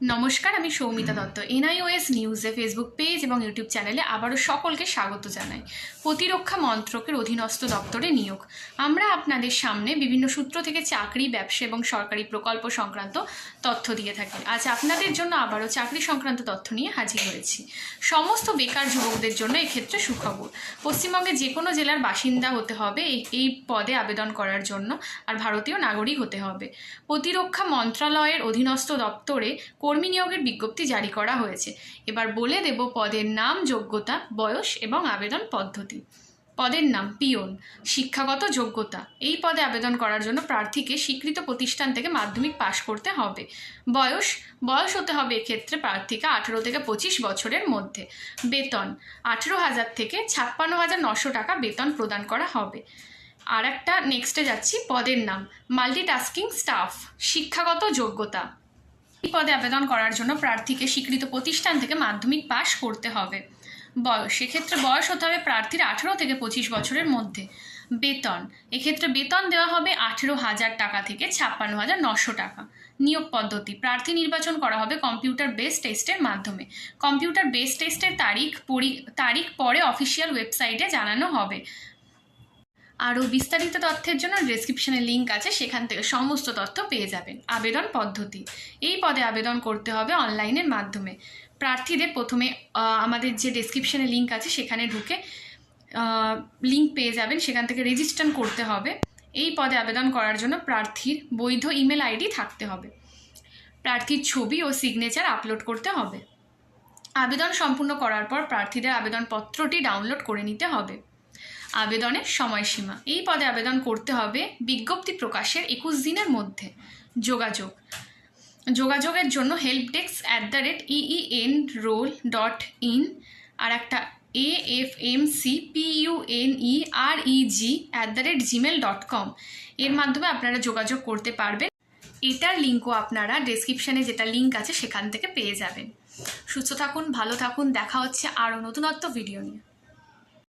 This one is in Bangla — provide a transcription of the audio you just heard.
নমস্কার, আমি সৌমিতা দত্ত। এনআইওএস নিউজে ফেসবুক পেজ এবং ইউটিউব চ্যানেলে আবারও সকলকে স্বাগত জানাই। প্রতিরক্ষা মন্ত্রকের অধীনস্থ দপ্তরে নিয়োগ। আমরা আপনাদের সামনে বিভিন্ন সূত্র থেকে চাকরি, ব্যবসা এবং সরকারি প্রকল্প সংক্রান্ত তথ্য দিয়ে থাকি। আজ আপনাদের জন্য আবারও চাকরি সংক্রান্ত তথ্য নিয়ে হাজির হয়েছি। সমস্ত বেকার যুবকদের জন্য এক্ষেত্রে সুখবর। পশ্চিমবঙ্গে যে কোনো জেলার বাসিন্দা হতে হবে এই পদে আবেদন করার জন্য, আর ভারতীয় নাগরিক হতে হবে। প্রতিরক্ষা মন্ত্রণালয়ের অধীনস্থ দপ্তরে কর্মী নিয়োগের বিজ্ঞপ্তি জারি করা হয়েছে। এবার বলে দেব পদের নাম, যোগ্যতা, বয়স এবং আবেদন পদ্ধতি। পদের নাম, পিওন, শিক্ষাগত যোগ্যতা। এই পদে আবেদন করার জন্য প্রার্থীকে স্বীকৃত প্রতিষ্ঠান থেকে মাধ্যমিক পাশ করতে হবে। বয়স বয়স হতে হবে এক্ষেত্রে প্রার্থীকে আঠেরো থেকে পঁচিশ বছরের মধ্যে। বেতন, আঠেরো হাজার থেকে ছাপ্পান্ন হাজার নশো টাকা বেতন প্রদান করা হবে। আর একটা নেক্সটে যাচ্ছি, পদের নাম মাল্টিটাস্কিং স্টাফ শিক্ষাগত যোগ্যতা। এই পদে আবেদন করার জন্য প্রার্থীকে স্বীকৃত প্রতিষ্ঠান থেকে মাধ্যমিক পাশ করতে হবে। বয়স সেক্ষেত্রে বয়স হতে হবে প্রার্থীর আঠেরো থেকে পঁচিশ বছরের মধ্যে। বেতন, এক্ষেত্রে বেতন দেওয়া হবে আঠেরো হাজার টাকা থেকে ছাপ্পান্ন হাজার নশো টাকা। নিয়োগ পদ্ধতি, প্রার্থী নির্বাচন করা হবে কম্পিউটার বেস টেস্টের মাধ্যমে। কম্পিউটার বেস টেস্টের তারিখ পরি, তারিখ পরে অফিসিয়াল ওয়েবসাইটে জানানো হবে। আরও বিস্তারিত তথ্যের জন্য ডেসক্রিপশনে লিঙ্ক আছে, সেখান থেকে সমস্ত তথ্য পেয়ে যাবেন। আবেদন পদ্ধতি। এই পদে আবেদন করতে হবে অনলাইনের মাধ্যমে। প্রার্থীদের প্রথমে আমাদের যে ডেসক্রিপশনে লিঙ্ক আছে, সেখানে ঢুকে লিঙ্ক পেয়ে যাবেন, সেখান থেকে রেজিস্ট্রেশন করতে হবে। এই পদে আবেদন করার জন্য প্রার্থীর বৈধ ইমেল আইডি থাকতে হবে। প্রার্থীর ছবি ও সিগনেচার আপলোড করতে হবে। আবেদন সম্পূর্ণ করার পর প্রার্থীদের আবেদনপত্রটি ডাউনলোড করে নিতে হবে। আবেদনের সময়সীমা। এই পদে আবেদন করতে হবে বিজ্ঞপ্তি প্রকাশের একুশ দিনের মধ্যে। যোগাযোগ। যোগাযোগের জন্য help desk at the rate eenrol dot in আর একটা A F M C P U N E R E G at the rate Gmail dot com এর মাধ্যমে আপনারা যোগাযোগ করতে পারবেন। এটার লিঙ্কও আপনারা ডেসক্রিপশানে যেটা লিঙ্ক আছে সেখান থেকে পেয়ে যাবেন। সুস্থ থাকুন, ভালো থাকুন, দেখা হচ্ছে আরও নতুনত্ব ভিডিও নিয়ে।